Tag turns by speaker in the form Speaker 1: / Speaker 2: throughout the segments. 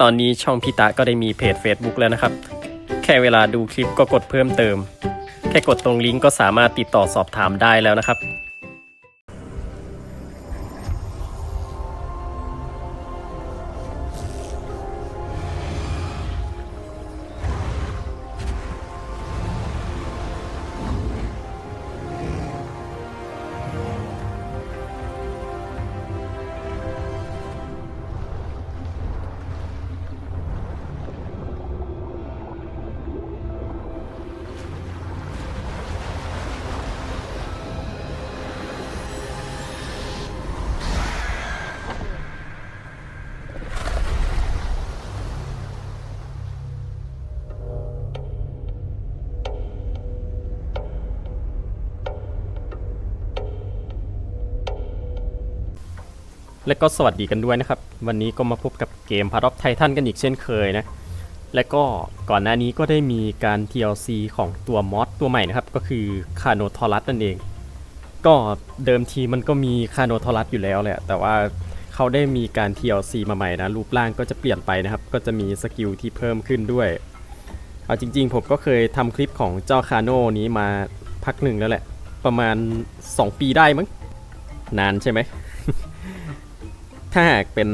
Speaker 1: ตอนนี้ช่องพิตะก็ได้มีเพจ Facebook แล้วนะครับ แค่เวลาดูคลิปก็กดเพิ่มเติม แค่กดตรงลิงก์ก็สามารถติดต่อสอบถามได้แล้วนะครับ และก็สวัสดีกันด้วยนะครับ วันนี้ก็มาพบกับเกม p a r of Titan กันอีกเช่นเคยนะ และก็ก่อนหน้านี้ก็ได้มีการ TLC ของตัวมอสตัวใหม่นะครับ ก็คือคาโนทอรัสนั่นเอง ก็เดิมทีมันก็มีคาโนทอรัสอยู่แล้วแหละ แต่ว่าเขาได้มีการ TLC มาใหม่นะ รูปร่างก็จะเปลี่ยนไปนะครับ ก็จะมีสกิลที่เพิ่มขึ้นด้วย เอาจริง ๆ ผมก็เคยทำคลิปของเจ้าคาโนนี้มาพักหนึ่งแล้วแหละ ประมาณ 2 ปีได้มั้ง นานใช่ไหม ถ้าหากเป็น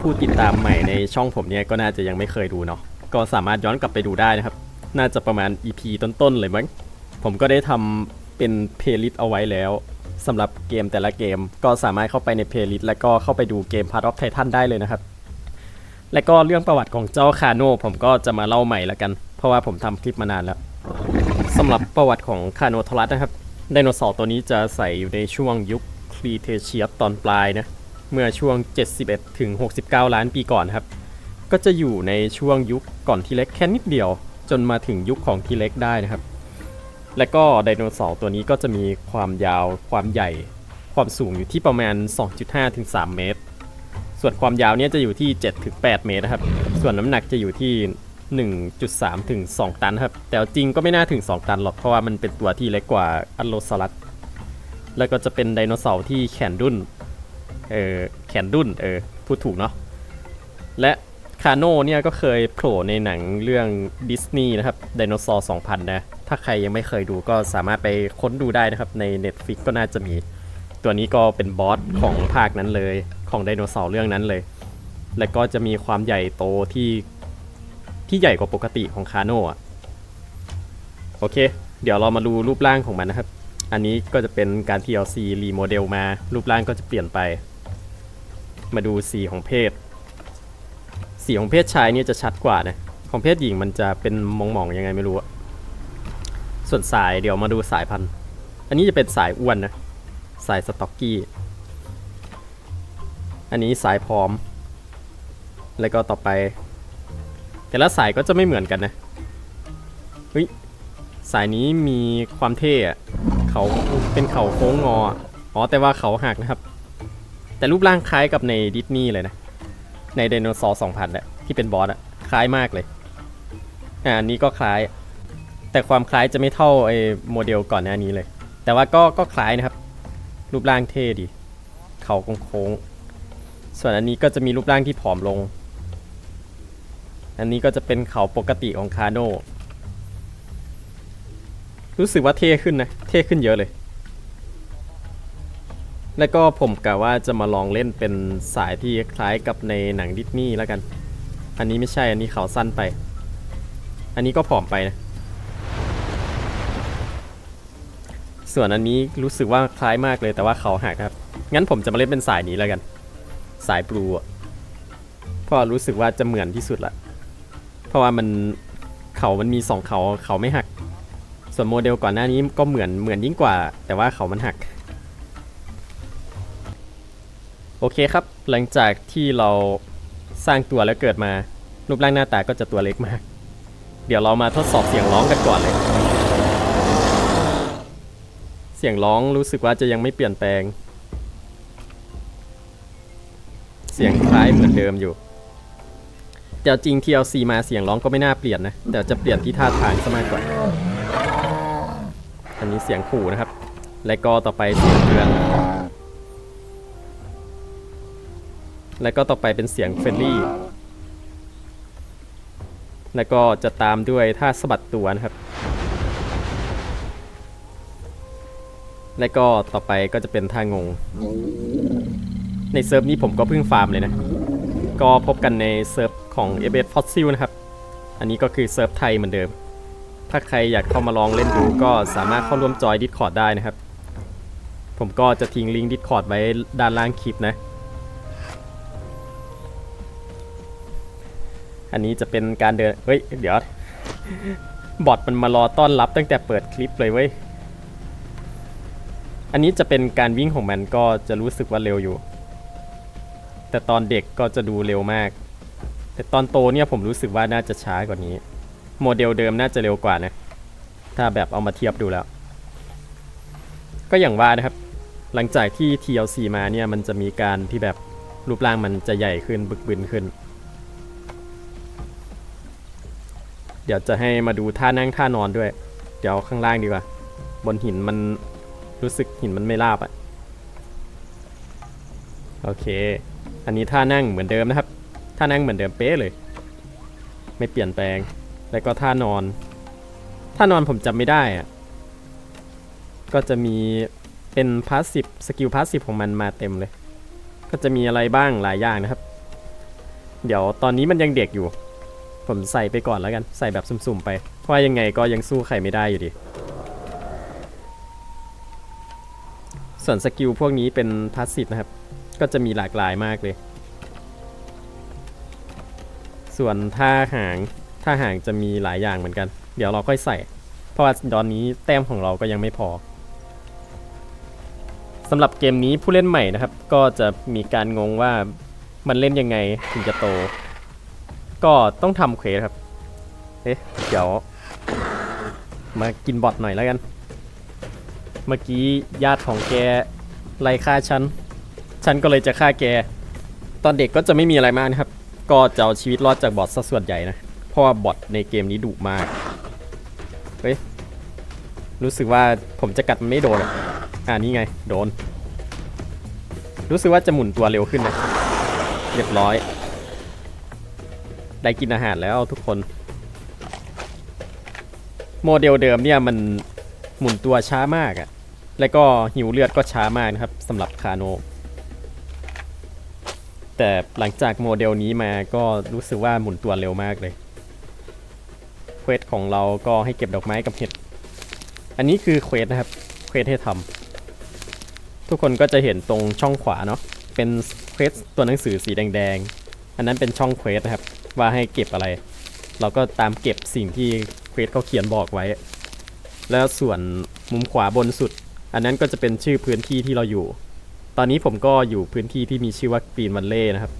Speaker 1: ผู้ติดตามใหม่ในช่องผมเนี่ยก็น่าจะยังไม่เคยดูเนาะก็สามารถย้อนกลับไปดูได้นะครับ น่าจะประมาณ EP ต้นๆเลยมั้งผมก็ได้ทำเป็นเพลย์ลิสต์เอาไว้แล้วสำหรับเกมแต่ละเกมก็สามารถเข้าไปในเพลย์ลิสต์แล้วก็เข้าไปดูเกม Part of Titan ได้เลยนะครับ และก็เรื่องประวัติของเจ้าคาโน่ผมก็จะมาเล่าใหม่ละกัน เพราะว่าผมทำคลิปมานานแล้วสำหรับประวัติของคาโนทอรัสนะครับไดโนเสาร์ตัวนี้จะใส่อยู่ในช่วงยุคครีเทเชียสตอนปลายนะ เมื่อช่วง 71 ถึง 69 ล้านปีก่อนครับ ก็จะอยู่ในช่วงยุคก่อนทีเล็กแค่นิดเดียว จนมาถึงยุคของทีเล็กได้นะครับ และก็ไดโนเสาร์ตัวนี้ก็จะมีความยาวความใหญ่ ความสูงอยู่ที่ประมาณ 2.5 ถึง 3 เมตร ส่วนความยาวเนี่ยจะอยู่ที่ 7 ถึง 8 เมตรนะครับ ส่วนน้ำหนักจะอยู่ที่ 1.3 ถึง 2 ตันครับ แต่จริงก็ไม่น่าถึง 2 ตันหรอกเพราะว่ามันเป็นตัวที่เล็กกว่าอัลโลซารัสแล้วก็จะเป็นไดโนเสาร์ที่แขนดุน เออแขนดุนเออพูดถูกเนาะและคาโน่เนี่ยก็เคยโผล่ในหนังเรื่องดิสนีย์นะครับไดโนเสาร์2000 นะ ถ้าใครยังไม่เคยดูก็สามารถไปค้นดูได้นะครับ ใน Netflix ก็น่าจะมี ตัวนี้ก็เป็นบอสของภาคนั้นเลยของไดโนเสาร์เรื่องนั้นเลย และก็จะมีความใหญ่โตที่ที่ใหญ่กว่าปกติของคาโน่อะโอเค เดี๋ยวเรามาดูรูปร่างของมันนะครับ อันนี้ก็จะเป็นการ TLC รีโมเดลมา รูปร่างก็จะเปลี่ยนไป มาดูสีของเพศ สีของเพศชายเนี่ยจะชัดกว่านะของเพศหญิงมันจะเป็นมองๆยังไงไม่รู้อะส่วนสายเดี๋ยวมาดูสายพันธุ์ อันนี้จะเป็นสายอ้วนนะ สายสต็อกกี้ อันนี้สายพร้อม แล้วก็ต่อไป แต่ละสายก็จะไม่เหมือนกันนะเฮ้ยสายนี้มีความเท่อะเขาเป็นเขาโค้งงออ๋อแต่ว่าเขาหักนะครับ แต่รูปร่างคล้ายกับในดิสนีย์เลยนะ ในไดโนเสาร์2000แหละที่เป็นบอสอะคล้ายมากเลย อ่าอันนี้ก็คล้าย แต่ความคล้ายจะไม่เท่าไอ้โมเดลก่อนหน้านี้เลย แต่ว่าก็ก็คล้ายนะครับ รูปร่างเท่ดี เขาโค้งๆส่วนอันนี้ก็จะมีรูปร่างที่ผอมลง อันนี้ก็จะเป็นเขาปกติของคาโนรู้สึกว่าเท่ขึ้นนะ เท่ขึ้นเยอะเลย แล้วก็ผมกะว่าจะมาลองเล่นเป็นสายที่คล้ายกับในหนังดิสนีย์แล้วกัน อันนี้ไม่ใช่อันนี้เขาสั้นไป อันนี้ก็ผอมไปนะ ส่วนอันนี้รู้สึกว่าคล้ายมากเลยแต่ว่าเขาหักครับ งั้นผมจะมาเล่นเป็นสายนี้แล้วกัน สายบลูอะเพราะรู้สึกว่าจะเหมือนที่สุดละ เพราะว่ามันเขามันมีสองเขาเขาไม่หัก ส่วนโมเดลก่อนหน้านี้ก็เหมือนเหมือนยิ่งกว่า แต่ว่าเขามันหัก โอเคครับ หลังจากที่เราสร้างตัวแล้วเกิดมา รูปร่างหน้าตาก็จะตัวเล็กมาก เดี๋ยวเรามาทดสอบเสียงร้องกันก่อนเลย เสียงร้องรู้สึกว่าจะยังไม่เปลี่ยนแปลง เสียงคล้ายเหมือนเดิมอยู่ แต่จริง TLC มาเสียงร้องก็ไม่น่าเปลี่ยนนะ แต่จะเปลี่ยนที่ท่าทางซะมากกว่า อันนี้เสียงขู่นะครับ และก็ต่อไปเสียงเรือน และก็ต่อไปเป็นเสียงเฟรนลี่ แล้วก็จะตามด้วยท่าสะบัดตัวนะครับ และก็ต่อไปก็จะเป็นท่างง ในเซิร์ฟนี้ผมก็เพิ่งฟาร์มเลยนะ ก็พบกันในเซิร์ฟของ f s Fossil นะครับ อันนี้ก็คือเซิร์ฟไทยเหมือนเดิม ถ้าใครอยากเข้ามาลองเล่นดูก็สามารถเข้าร่วมจอย Discord ได้นะครับ ผมก็จะทิ้งลิงก์ Discord ไว้ด้านล่างคลิปนะ อันนี้จะเป็นการเดิน เฮ้ย เดี๋ยว บอทมันมารอต้อนรับตั้งแต่เปิดคลิปเลยเว้ย อันนี้จะเป็นการวิ่งของมันก็จะรู้สึกว่าเร็วอยู่ แต่ตอนเด็กก็จะดูเร็วมาก แต่ตอนโตเนี่ยผมรู้สึกว่าน่าจะช้ากว่านี้ โมเดลเดิมน่าจะเร็วกว่านะ ถ้าแบบเอามาเทียบดูแล้ว ก็อย่างว่านะครับ หลังจากที่ TLC มาเนี่ยมันจะมีการที่แบบรูปร่างมันจะใหญ่ขึ้นบึกบึนขึ้น เดี๋ยวจะให้มาดูท่านั่งท่านอนด้วย เดี๋ยวข้างล่างดีกว่า บนหินมันรู้สึกหินมันไม่ราบอะโอเค อันนี้ท่านั่งเหมือนเดิมนะครับ ท่านั่งเหมือนเดิมเป๊ะเลย ไม่เปลี่ยนแปลง แล้วก็ท่านอน ท่านอนผมจำไม่ได้อะ ก็จะมีเป็นพาสซีฟสกิลพาสซีฟของมันมาเต็มเลย ก็จะมีอะไรบ้างหลายอย่างนะครับ เดี๋ยวตอนนี้มันยังเด็กอยู่ ผมใส่ไปก่อนแล้วกันใส่แบบสุ่มๆไป เพราะว่ายังไงก็ยังสู้ใครไม่ได้อยู่ดี ส่วนสกิลพวกนี้เป็นพาสซีฟนะครับ ก็จะมีหลากหลายมากเลย ส่วนท่าหางท่าหางจะมีหลายอย่างเหมือนกัน เดี๋ยวเราค่อยใส่ เพราะว่าตอนนี้แต้มของเราก็ยังไม่พอสำหรับเกมนี้ผู้เล่นใหม่นะครับ ก็จะมีการงงว่ามันเล่นยังไงถึงจะโต ก็ต้องทำเควสครับ เอ๊ะ เดี๋ยว มากินบอทหน่อยแล้วกัน เมื่อกี้ญาติของแกไล่ฆ่าฉัน ฉันก็เลยจะฆ่าแก ตอนเด็กก็จะไม่มีอะไรมากนะครับ ก็จะเอาชีวิตรอดจากบอทซะส่วนใหญ่นะ เพราะว่าบอทในเกมนี้ดุมาก เฮ้ย รู้สึกว่าผมจะกัดมันไม่โดนอะอ่านี่ไง โดน รู้สึกว่าจะหมุนตัวเร็วขึ้นนะ เรียบร้อย ได้กินอาหารแล้วทุกคน โมเดลเดิมเนี่ยมันหมุนตัวช้ามากอะแล้วก็หิวเลือดก็ช้ามากนะครับสำหรับคาโน แต่หลังจากโมเดลนี้มาก็รู้สึกว่าหมุนตัวเร็วมากเลยเควสของเราก็ให้เก็บดอกไม้กับเห็ด อันนี้คือเควสนะครับเควสให้ทำทุกคนก็จะเห็นตรงช่องขวาเนาะเป็นเควสตัวหนังสือสีแดงๆ อันนั้นเป็นช่องเควสนะครับ ว่าให้เก็บอะไร เราก็ตามเก็บสิ่งที่เควสเขาเขียนบอกไว้ แล้วส่วนมุมขวาบนสุด อันนั้นก็จะเป็นชื่อพื้นที่ที่เราอยู่ ตอนนี้ผมก็อยู่พื้นที่ที่มีชื่อว่ากรีนวันเล่นะครับ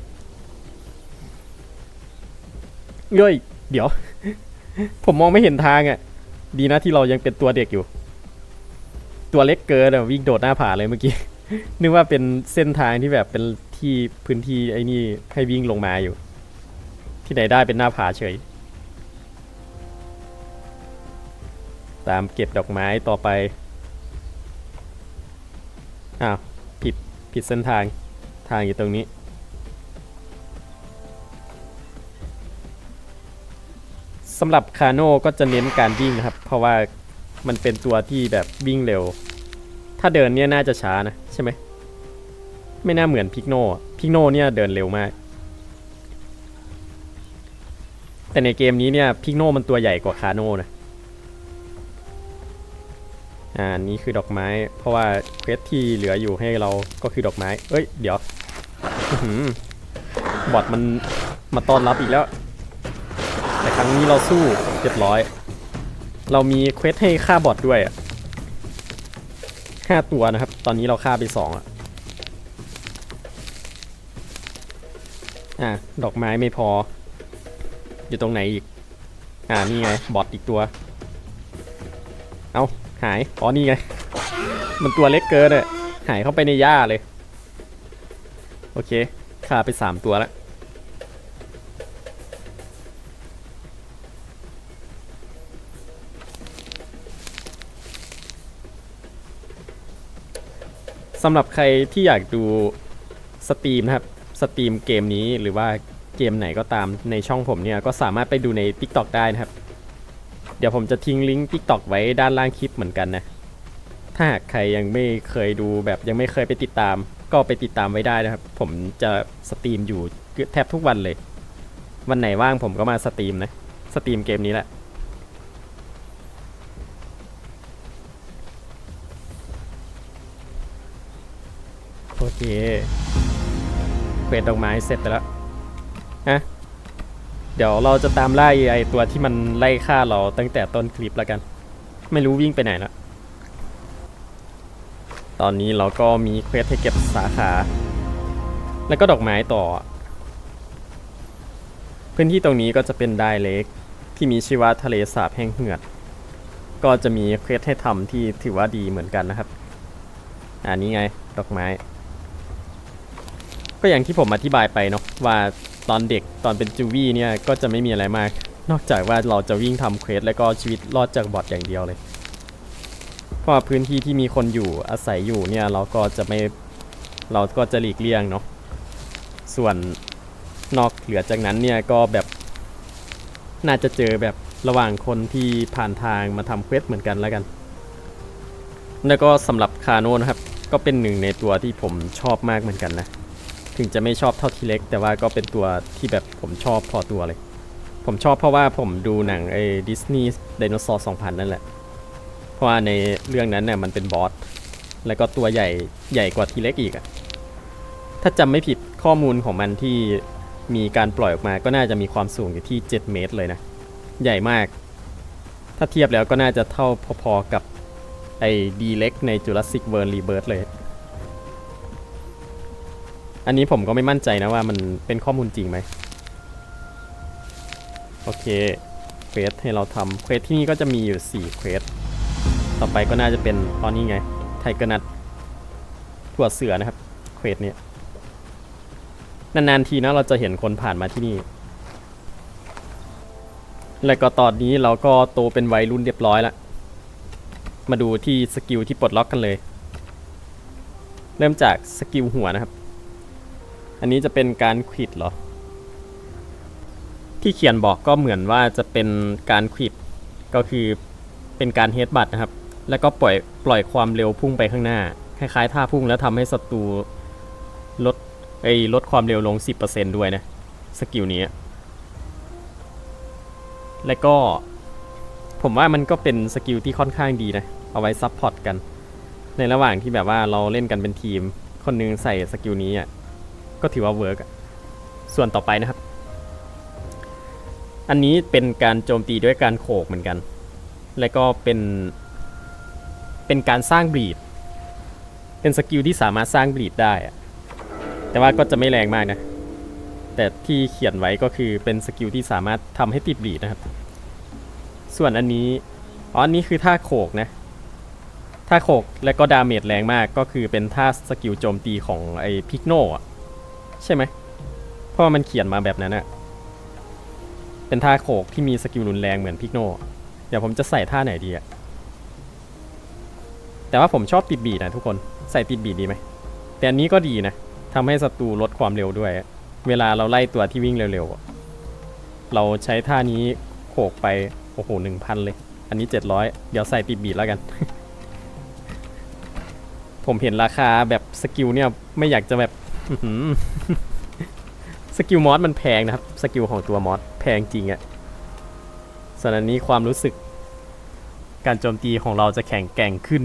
Speaker 1: เย้ยเดี๋ยว ผมมองไม่เห็นทางอะ่ะ ดีนะที่เรายังเป็นตัวเด็กอยู่ ตัวเล็กเกินอะวิ่งโดดหน้าผาเลยเมื่อกี้ นึกว่าเป็นเส้นทางที่แบบเป็นที่พื้นที่ไอ้นี่ให้วิ่งลงมาอยู่ ที่ไหนได้เป็นหน้าผาเฉย ตามเก็บดอกไม้ต่อไป อ้าว ผิด ผิดเส้นทาง ทางอยู่ตรงนี้ สำหรับคาโน่ก็จะเน้นการวิ่งครับ เพราะว่ามันเป็นตัวที่แบบวิ่งเร็ว ถ้าเดินเนี่ยน่าจะช้านะ ใช่ไหม ไม่น่าเหมือนพิกโน่พิกโน่เนี่ยเดินเร็วมาก แต่ในเกมนี้เนี่ยพิกโนมันตัวใหญ่กว่าคาโน่นะอ่านี่คือดอกไม้ เพราะว่าเควสที่เหลืออยู่ให้เราก็คือดอกไม้ เอ้ย เดี๋ยวอบอทมันมาต้อนรับอีกแล้ว แต่ครั้งนี้เราสู้เรียบร้อยเรามีเควสให้ฆ่าบอทด้วยห้าตัวนะครับ ตอนนี้เราฆ่าไปสองอะอะดอกไม้ไม่พอ อยู่ตรงไหนอีก อ่านี่ไงบอทอีกตัว เอาหาย อ๋อนี่ไง มันตัวเล็กเกินอะหายเข้าไปในหญ้าเลย โอเคฆ่าไปสามตัวแล้วสำหรับใครที่อยากดูสตรีมนะครับ สตรีมเกมนี้หรือว่า เกมไหนก็ตามในช่องผมเนี่ยก็สามารถไปดูใน TikTok ได้นะครับ เดี๋ยวผมจะทิ้งลิงก์ TikTok ไว้ด้านล่างคลิปเหมือนกันนะ ถ้าหากใครยังไม่เคยดูแบบยังไม่เคยไปติดตาม ก็ไปติดตามไว้ได้นะครับ ผมจะสตรีมอยู่แทบทุกวันเลย วันไหนว่างผมก็มาสตรีมนะ สตรีมเกมนี้แหละโอเคเควสดอกไม้เสร็จไปแล้ว ฮะเดี๋ยวเราจะตามไล่ไอตัวที่มันไล่ฆ่าเราตั้งแต่ต้นคลิปแล้วกัน ไม่รู้วิ่งไปไหนแล้วตอนนี้เราก็มีเควสให้เก็บสาขา แล้วก็ดอกไม้ต่อ พื้นที่ตรงนี้ก็จะเป็นไดเล็กที่มีชื่อว่าทะเลสาบแห้งเหือด ก็จะมีเควสให้ทำที่ถือว่าดีเหมือนกันนะครับ อันนี้ไงดอกไม้ ก็อย่างที่ผมอธิบายไปเนาะว่า ตอนเด็กตอนเป็นจูวี่เนี่ยก็จะไม่มีอะไรมาก นอกจากว่าเราจะวิ่งทำเควสแล้วก็ชีวิตรอดจากบอทอย่างเดียวเลยเพราะพื้นที่ที่มีคนอยู่อาศัยอยู่เนี่ยเราก็จะไม่เราก็จะหลีกเลี่ยงเนาะส่วนนอกเหลือจากนั้นเนี่ยก็แบบน่าจะเจอแบบระหว่างคนที่ผ่านทางมาทำเควสเหมือนกันแล้วกัน แล้วก็สำหรับคาโนนะครับ ก็เป็นหนึ่งในตัวที่ผมชอบมากเหมือนกันนะ ถึงจะไม่ชอบเท่าทีเล็ก แต่ว่าก็เป็นตัวที่แบบผมชอบพอตัวเลย ผมชอบเพราะว่าผมดูหนังไอ้ดิสนีย์ไดโนเสาร์2000นั่นแหละ เพราะว่าในเรื่องนั้นเนี่ยมันเป็นบอส แล้วก็ตัวใหญ่ใหญ่กว่าทีเล็กอีกอะถ้าจำไม่ผิดข้อมูลของมันที่มีการปล่อยออกมาก็น่าจะมีความสูงอยู่ที่ 7 เมตรเลยนะ ใหญ่มาก ถ้าเทียบแล้วก็น่าจะเท่าพอๆกับไอ้ดีเล็กใน Jurassic World Rebirth เลย อันนี้ผมก็ไม่มั่นใจนะว่ามันเป็นข้อมูลจริงไหมโอเคเควสให้เราทำเควสที่นี่ก็จะมีอยู่ 4เควสต่อไปก็น่าจะเป็นตอนนี้ไงไทเกอร์นัทถั่วเสือนะครับเควสเนี่ยนานๆทีนะเราจะเห็นคนผ่านมาที่นี่ แล้วก็ตอนนี้เราก็โตเป็นวัยรุ่นเรียบร้อยแล้วมาดูที่สกิลที่ปลดล็อกกันเลย เริ่มจากสกิลหัวนะครับ อันนี้จะเป็นการควิดเหรอ ที่เขียนบอกก็เหมือนว่าจะเป็นการควิดก็คือเป็นการเฮดบัตนะครับ แล้วก็ปล่อยปล่อยความเร็วพุ่งไปข้างหน้า คล้ายๆท่าพุ่งแล้วทำให้ศัตรูลดไอ้ลดความเร็วลง 10%ด้วยนะ สกิลนี้ แล้วก็ผมว่ามันก็เป็นสกิลที่ค่อนข้างดีนะ เอาไว้ซับพอร์ตกัน ในระหว่างที่แบบว่าเราเล่นกันเป็นทีม คนนึงใส่สกิลนี้อะ ก็ถือว่าเวิร์กส่วนต่อไปนะครับ อันนี้เป็นการโจมตีด้วยการโขกเหมือนกัน แล้วก็เป็นเป็นการสร้างบลีด เป็นสกิลที่สามารถสร้างบลีดได้แต่ว่าก็จะไม่แรงมากนะ แต่ที่เขียนไว้ก็คือเป็นสกิลที่สามารถทำให้ติดบลีดนะครับ ส่วนอันนี้อ๋ออันนี้คือท่าโขกนะท่าโขกและก็ดาเมจแรงมากก็คือเป็นท่าสกิลโจมตีของไอ้พิกโนอะ ใช่ไหมเพราะว่ามันเขียนมาแบบนั้นอะเป็นท่าโขกที่มีสกิลรุนแรงเหมือนพิกโน เดี๋ยวผมจะใส่ท่าไหนดีอะแต่ว่าผมชอบติดบีดนะทุกคน ใส่ติดบีดดีไหม แต่อันนี้ก็ดีนะทำให้ศัตรูลดความเร็วด้วย เวลาเราไล่ตัวที่วิ่งเร็วๆ เราใช้ท่านี้โขกไป โอ้โหหนึ่งพันเลย อันนี้ 700 เดี๋ยวใส่ติดบีดแล้วกัน ผมเห็นราคาแบบสกิลเนี่ยไม่อยากจะแบบ สกิลมอสมันแพงนะครับ สกิลของตัวมอสแพงจริงอะส่วนอันนี้ความรู้สึก การโจมตีของเราจะแข็งแกร่งขึ้น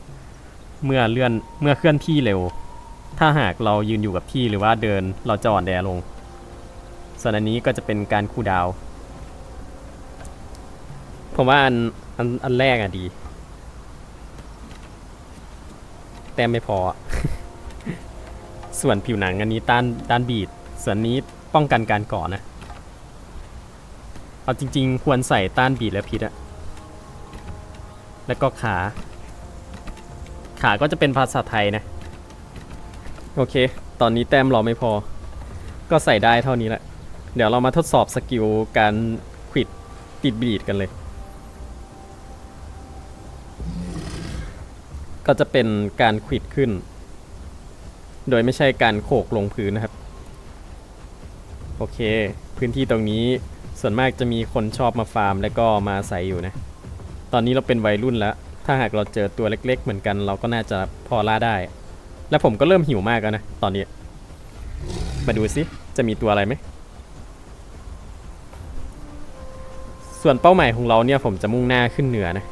Speaker 1: 25%เมื่อเลื่อนเมื่อเคลื่อนที่เร็ว ถ้าหากเรายืนอยู่กับที่หรือว่าเดินเราจะอ่อนแอลง ส่วนอันนี้ก็จะเป็นการคูลดาว ผมว่าอันอันอันแรกอะดี แต่ไม่พอ ส่วนผิวหนังอันนี้ต้านต้านบีดส่วนนี้ป้องกันการก่อนะ เอาจริง ๆ ควรใส่ต้านบีดและพิษอะแล้วก็ขา ขาก็จะเป็นภาษาไทยนะ โอเค ตอนนี้แต้มเราไม่พอ ก็ใส่ได้เท่านี้แหละ เดี๋ยวเรามาทดสอบสกิลการควิดติดบีดกันเลย ก็จะเป็นการควิดขึ้น โดยไม่ใช่การโขกลงพื้นนะครับ โอเค พื้นที่ตรงนี้ส่วนมากจะมีคนชอบมาฟาร์ม และก็มาอาศัยอยู่นะ ตอนนี้เราเป็นวัยรุ่นแล้ว ถ้าหากเราเจอตัวเล็ก ๆ เหมือนกัน เราก็น่าจะพอล่าได้ และผมก็เริ่มหิวมากแล้วนะ ตอนนี้ มาดูสิจะมีตัวอะไรไหม ส่วนเป้าหมายของเราเนี่ยผมจะมุ่งหน้าขึ้นเหนือนะ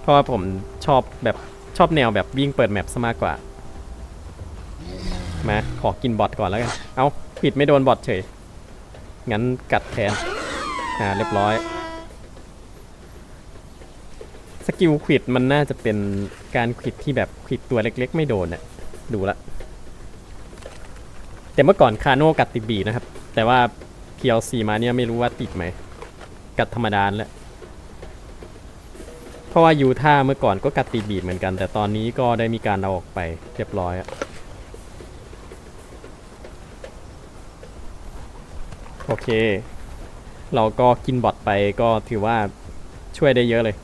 Speaker 1: เพราะว่าผมชอบแบบชอบแนวแบบวิ่งเปิดแมปซะมากกว่า มาขอกินบอทก่อนแล้วกัน เอาผิดไม่โดนบอทเฉย งั้นกัดแทน อ่าเรียบร้อย สกิลควิดมันน่าจะเป็นการควิดที่แบบควิดตัวเล็กๆ ไม่โดนน่ะดูละ แต่เมื่อก่อนคาโน่กัดติดบีนะครับ แต่ว่า PLC มาเนี่ยไม่รู้ว่าติดไหม กัดธรรมดาแหละเพราะว่ายูท่าเมื่อก่อนก็กัดติบีดเหมือนกัน แต่ตอนนี้ก็ได้มีการเอาออกไปเรียบร้อยอะ โอเค เราก็กินบอทไปก็ถือว่าช่วยได้เยอะเลย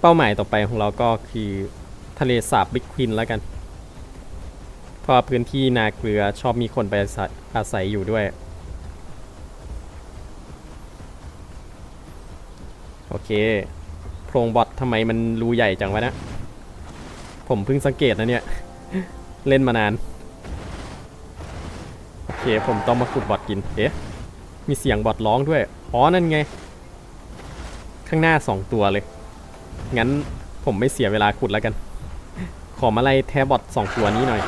Speaker 1: เป้าหมายต่อไปของเราก็คือทะเลสาบบิ๊กควินแล้วกัน เพราะพื้นที่นาเกลือชอบมีคนไปอาศัยอยู่ด้วย โอเคโพรงบอททำไมมันรูใหญ่จังวะนะ ผมเพิ่งสังเกตนะเนี่ย เล่นมานาน เคผมต้องมาขุดบอทกิน เอ๊ะ มีเสียงบอทร้องด้วย อ๋อ นั่นไง ข้างหน้าสองตัวเลย งั้นผมไม่เสียเวลาขุดแล้วกัน ขอมาไล่แทบบอทสองตัวนี้หน่อย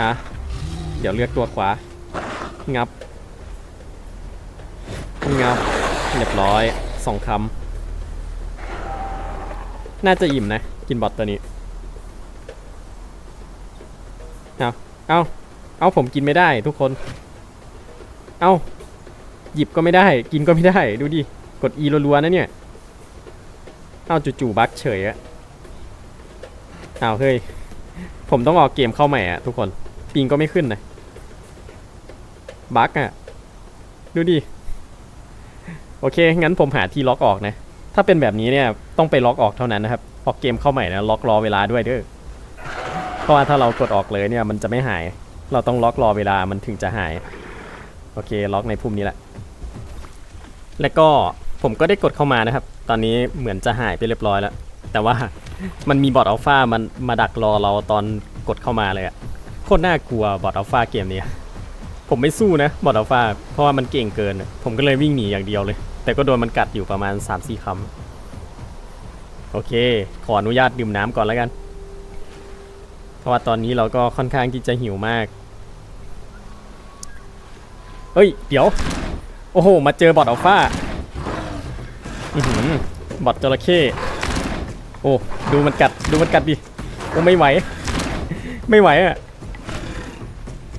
Speaker 1: อะ เดี๋ยวเลือกตัวขวา งับ งับ เรียบร้อยสองคำ น่าจะอิ่มนะ กินบอทตัวนี้ เอาเอา เอาผมกินไม่ได้ทุกคน เอาหยิบก็ไม่ได้ กินก็ไม่ได้ ดูดิ กด E รัวๆนะเนี่ย เอาจู่ๆบั๊กเฉยอะเอาเฮ้ย ผมต้องออกเกมเข้าใหม่อะทุกคน ปิงก็ไม่ขึ้นนะ บั๊กอะดูดิ โอเค งั้นผมหาที่ล็อกออกนะ ถ้าเป็นแบบนี้เนี่ยต้องไปล็อกออกเท่านั้นนะครับ ออกเกมเข้าใหม่นะล็อกรอเวลาด้วยเด้อ เพราะว่าถ้าเรากดออกเลยเนี่ยมันจะไม่หาย เราต้องล็อกรอเวลามันถึงจะหาย โอเคล็อกในพุ่มนี้แหละ แล้วก็ผมก็ได้กดเข้ามานะครับ ตอนนี้เหมือนจะหายไปเรียบร้อยแล้ว แต่ว่ามันมีบอทอัลฟามันมาดักรอเราตอนกดเข้ามาเลยอะโคตรน่ากลัวบอทอัลฟาเกมนี้ ผมไม่สู้นะบอทอัลฟาเพราะว่ามันเก่งเกิน ผมก็เลยวิ่งหนีอย่างเดียวเลย แต่ก็โดนมันกัดอยู่ประมาณ3-4คำโอเค ขออนุญาตดื่มน้ำก่อนแล้วกัน ราะว่าตอนนี้เราก็ค่อนข้างที่จะหิวมาก เฮ้ย เดี๋ยว โอ้โห มาเจอบอทอัลฟาอื้อหือบอทจระเข้โอ้ ดูมันกัด ดูมันกัดดิ โอ้ไม่ไหว ไม่ไหวอะ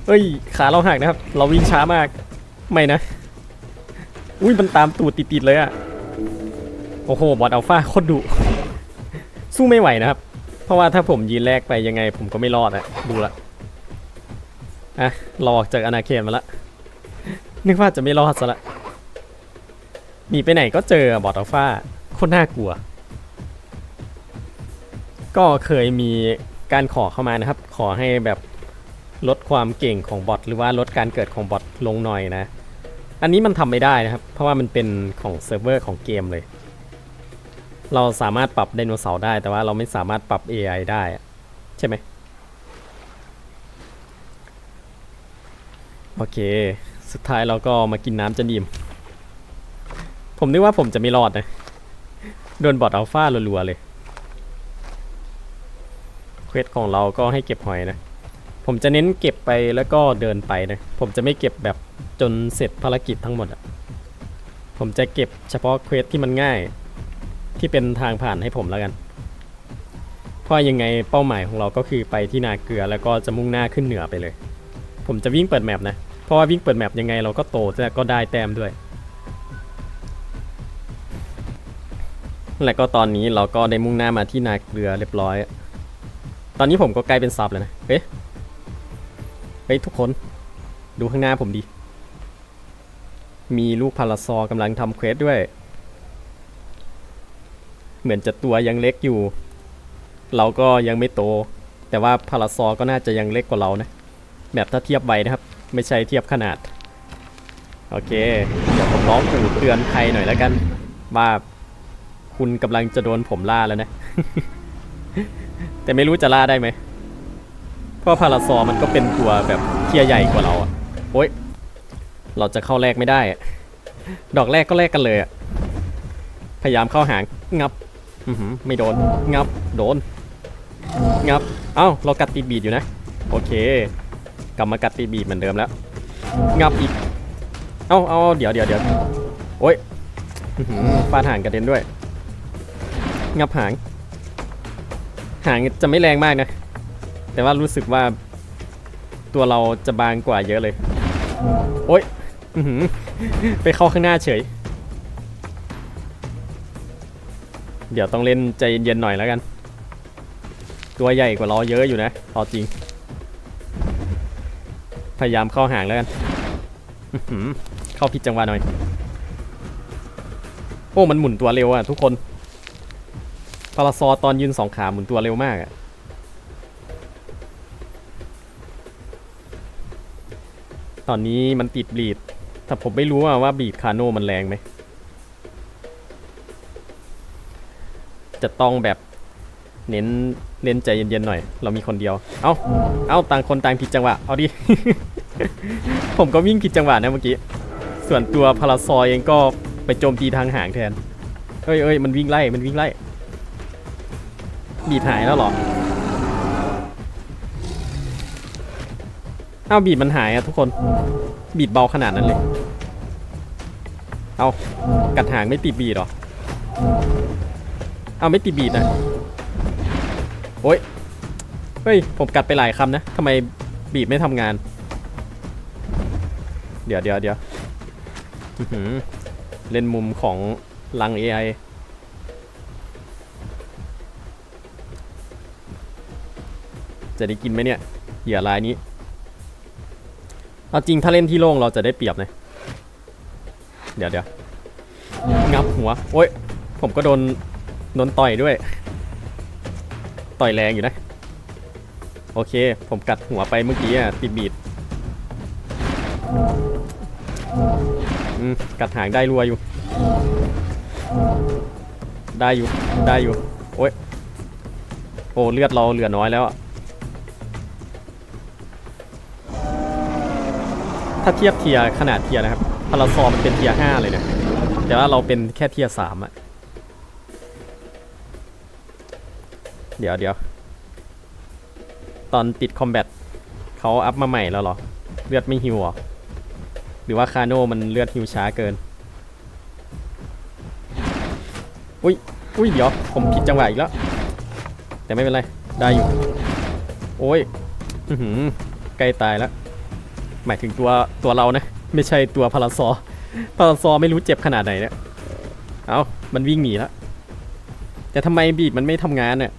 Speaker 1: เฮ้ย ขาเราหักนะครับ เราวิ่งช้ามาก ไม่นะ อุ้ย มันตามตูดติดๆเลยอะ โอ้โห บอทอัลฟาโคตรดุ สู้ไม่ไหวนะครับ เพราะว่าถ้าผมยืนแรกไปยังไงผมก็ไม่รอดอะดูละอะรอออกจากอนาเขตมาละนึกว่าจะไม่รอดซะละหนีไปไหนก็เจอบอทอัลฟาโคตรน่ากลัว ก็เคยมีการขอเข้ามานะครับ ขอให้แบบลดความเก่งของบอทหรือว่าลดการเกิดของบอทลงหน่อยนะ อันนี้มันทำไม่ได้นะครับ เพราะว่ามันเป็นของเซิร์ฟเวอร์ของเกมเลย เราสามารถปรับไดโนเสาร์ได้ แต่ว่าเราไม่สามารถปรับ AI ได้ ใช่ไหมโอเค สุดท้ายเราก็มากินน้ำจนอิ่ม ผมนึกว่าผมจะไม่รอดนะ โดนบอทอัลฟารัวๆเลยเควสของเราก็ให้เก็บหอยนะ ผมจะเน้นเก็บไปแล้วก็เดินไปนะ ผมจะไม่เก็บแบบจนเสร็จภารกิจทั้งหมดอะผมจะเก็บเฉพาะเควสที่มันง่าย ที่เป็นทางผ่านให้ผมแล้วกัน เพราะยังไงเป้าหมายของเราก็คือไปที่นาเกลือแล้วก็จะมุ่งหน้าขึ้นเหนือไปเลย ผมจะวิ่งเปิดแมปนะ เพราะว่าวิ่งเปิดแมปยังไงเราก็โตแต่ก็ได้แต้มด้วย และก็ตอนนี้เราก็ได้มุ่งหน้ามาที่นาเกลือเรียบร้อย ตอนนี้ผมก็ใกล้เป็นซับแล้วนะ เฮ้ย เฮ้ยทุกคน ดูข้างหน้าผมดิ มีลูกพาราซอกำลังทำเควสด้วย เหมือนจะตัวยังเล็กอยู่ เราก็ยังไม่โต แต่ว่าพาราซอก็น่าจะยังเล็กกว่าเรานะแบบถ้าเทียบใบนะครับ ไม่ใช่เทียบขนาด โอเค เดี๋ยวผมร้องปู่เตือนภัยหน่อยแล้วกัน ว่าคุณกำลังจะโดนผมล่าแล้วนะ แต่ไม่รู้จะล่าได้ไหม เพราะพาราซอมันก็เป็นตัวแบบเทียใหญ่กว่าเราอะโอ๊ย เราจะเข้าแรกไม่ได้ ดอกแรกก็แรกกันเลยอะพยายามเข้าหางงับ ไม่โดน งับ โดน งับ เอ้า เรากัดตีบีดอยู่นะ โอเค กลับมากัดตีบีดเหมือนเดิมแล้ว งับอีก เอ้าเอาเดี๋ยวเดี๋ยวเดี๋ยวโอ๊ยฟาดหางกระเด็นด้วย งับหาง หางจะไม่แรงมากนะ แต่ว่ารู้สึกว่า ตัวเราจะบางกว่าเยอะเลย โอ๊ยไปเข้าข้างหน้าเฉย เดี๋ยวต้องเล่นใจเย็นๆหน่อยแล้วกัน ตัวใหญ่กว่าเราเยอะอยู่นะเอาจริง พยายามเข้าห่างแล้วกันเข้าผิดจังหวะหน่อย โอ้ มันหมุนตัวเร็วอะทุกคนพาราซอตอนยืนสองขาหมุนตัวเร็วมากอะตอนนี้มันติดบีดแต่ผมไม่รู้ว่าว่าบีดคาโน่มันแรงไหม จะต้องแบบเน้นเน้นใจเย็นๆหน่อย เรามีคนเดียว เอ้าเอ้าต่างคนต่างผิดจังหวะ เอาดิ ผมก็วิ่งผิดจังหวะนะเมื่อกี้ ส่วนตัวพาราซอยเองก็ไปโจมตีทางหางแทน เอ้ยเอ้ยมันวิ่งไล่ มันวิ่งไล่ บีดหายแล้วหรอ เอ้าบีดมันหายอะทุกคน บีดเบาขนาดนั้นเลย เอากัดหางไม่ติดบีดหรอ เอาไม่ติดบีดนะโอ้ยเฮ้ย ผมกัดไปหลายคำนะทำไมบีดไม่ทำงาน เดี๋ยวเดี๋ยวเดี๋ยวเล่นมุมของลัง AI จะได้กินไหมเนี่ย เหยื่อรายนี้ เอาจริงถ้าเล่นที่โล่งเราจะได้เปรียบนะ เดี๋ยวเดี๋ยวงับหัว โอ้ย ผมก็โดน โดนต่อยด้วย ต่อยแรงอยู่นะ โอเค ผมกัดหัวไปเมื่อกี้อะติดบีดอืมกัดหางได้รัวอยู่ ได้อยู่ ได้อยู่ โอ้ย โอ้เลือดเราเหลือน้อยแล้ว ถ้าเทียบเทียขนาดเทียนะครับพาราซอมันเป็นเทียห้าเลยนะแต่ว่าเราเป็นแค่เทียสามอะ เดี๋ยวเดี๋ยวตอนติดคอมแบทเขาอัพมาใหม่แล้วหรอ เลือดไม่ฮิวหรอ หรือว่าคาโน่มันเลือดฮิวช้าเกิน อุ้ยอุ้ยเดี๋ยว ผมผิดจังหวะอีกแล้ว แต่ไม่เป็นไร ได้อยู่ โอ้ยหืใกล้ตายแล้ว หมายถึงตัวตัวเรานะ ไม่ใช่ตัวพาราซอพาราซอไม่รู้เจ็บขนาดไหนเนี่ย เอามันวิ่งหนีแล้วแต่ทำไมบีดมันไม่ทำงานเนี่ย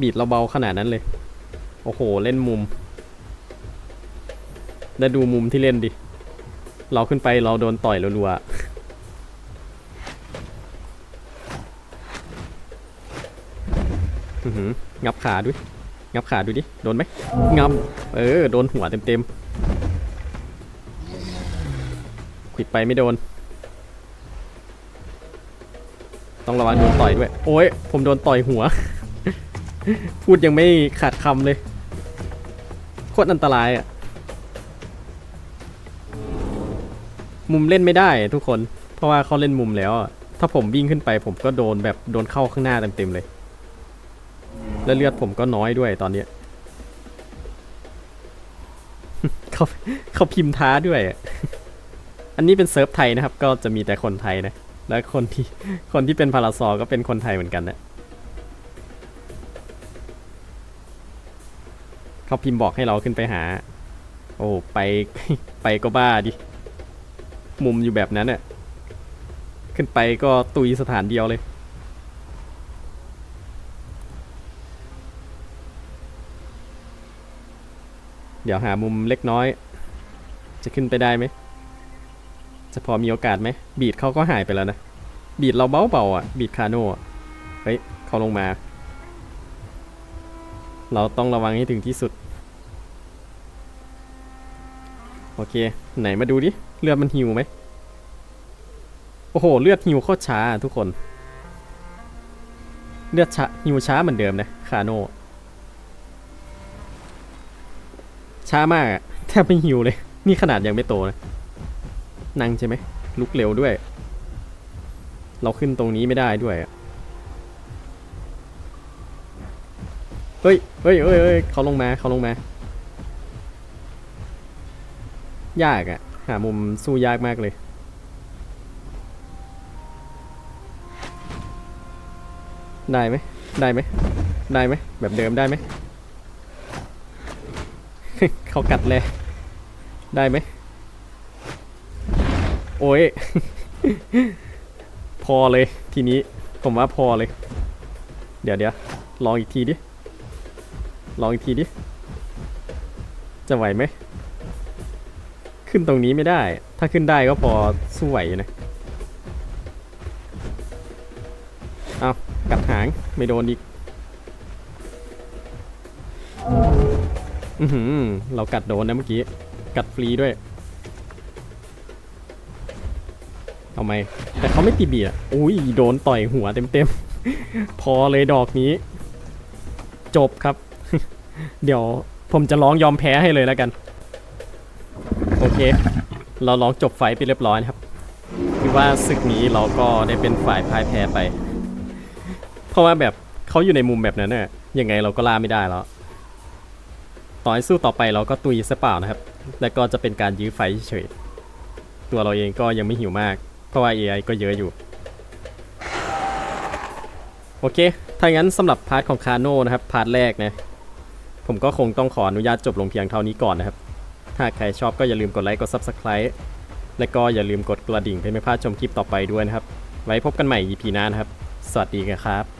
Speaker 1: บีดเราเบาขนาดนั้นเลย โอ้โห เล่นมุม แล้วดูมุมที่เล่นดิ เราขึ้นไปเราโดนต่อยรัวๆอื้อหืองับขาด้วยงับขาดูดิ โดนไหมงับ เออ โดนหัวเต็มๆ ขิดไปไม่โดน ต้องระวังโดนต่อยด้วย โอ้ย ผมโดนต่อยหัว พูดยังไม่ขาดคำเลย โคตรอันตรายอะ มุมเล่นไม่ได้ทุกคน เพราะว่าเขาเล่นมุมแล้ว ถ้าผมวิ่งขึ้นไปผมก็โดนแบบโดนเข้าข้างหน้าเต็มๆเลย แล้วเลือดผมก็น้อยด้วยตอนเนี้ยเขาเขาพิมพ์ท้าด้วยอะอันนี้เป็นเซิร์ฟไทยนะครับ ก็จะมีแต่คนไทยนะ และคนที่คนที่เป็นพาราซอก็เป็นคนไทยเหมือนกันนะ เขาพิมพ์บอกให้เราขึ้นไปหา โอ้ไปไปก็บ้าดิ มุมอยู่แบบนั้นน่ะขึ้นไปก็ตุยสถานเดียวเลย เดี๋ยวหามุมเล็กน้อย จะขึ้นไปได้ไหม จะพอมีโอกาสไหม บีดเขาก็หายไปแล้วนะ บีดเราเบาๆอะ บีดคาโน่อะเฮ้ยเขาลงมา เราต้องระวังให้ถึงที่สุด โอเค ไหนมาดูดิ เลือดมันหิวไหม โอ้โห เลือดหิวโคตรช้าทุกคน เลือดช้าหิวช้าเหมือนเดิมนะคาโน ช้ามากอะแทบไม่หิวเลย นี่ขนาดยังไม่โตนะ นั่งใช่ไหมลุกเร็วด้วย เราขึ้นตรงนี้ไม่ได้ด้วยอะ เฮ้ยเฮ้ยเฮ้ยเฮ้ยเขาลงมาเขาลงมายากอะหามุมสู้ยากมากเลย ได้ไหมได้ไหมได้ไหมแบบเดิมได้ไหมเขากัดเลยได้ไหมโอ้ยพอเลยทีนี้ผมว่าพอเลย เดี๋ยวเดี๋ยวลองอีกทีดิ ลองอีกทีดิ จะไหวไหม ขึ้นตรงนี้ไม่ได้ ถ้าขึ้นได้ก็พอสู้ไหวนะ เอากัดหาง ไม่โดนอีก อือหือ เรากัดโดนนะเมื่อกี้ กัดฟรีด้วย เอาไหม แต่เขาไม่ตีเบียร์อุ้ย โดนต่อยหัวเต็มๆ พอเลยดอกนี้ จบครับ เดี๋ยวผมจะร้องยอมแพ้ให้เลยแล้วกัน โอเค เราลองจบไฟไปเรียบร้อยนะครับคือว่าศึกนี้เราก็ได้เป็นฝ่ายพ่ายแพ้ไป เพราะว่าแบบเขาอยู่ในมุมแบบนั้นเนี่ยยังไงเราก็ล่าไม่ได้แล้วต่อให้สู้ต่อไปเราก็ตุยซะเปล่านะครับ แล้วก็จะเป็นการยื้อไฟเฉยตัวเราเองก็ยังไม่หิวมาก เพราะว่า AI ก็เยอะอยู่ โอเค ถ้างั้นสำหรับพาร์ทของคาโน่นะครับ พาร์ทแรกนะ ผมก็คงต้องขออนุญาตจบลงเพียงเท่านี้ก่อนนะครับถ้าใครชอบก็อย่าลืมกดไลค์ กด Subscribe และก็อย่าลืมกดกระดิ่งเพื่อไม่พลาดชมคลิปต่อไปด้วยนะครับ ไว้พบกันใหม่ EP หน้านะครับ สวัสดีครับ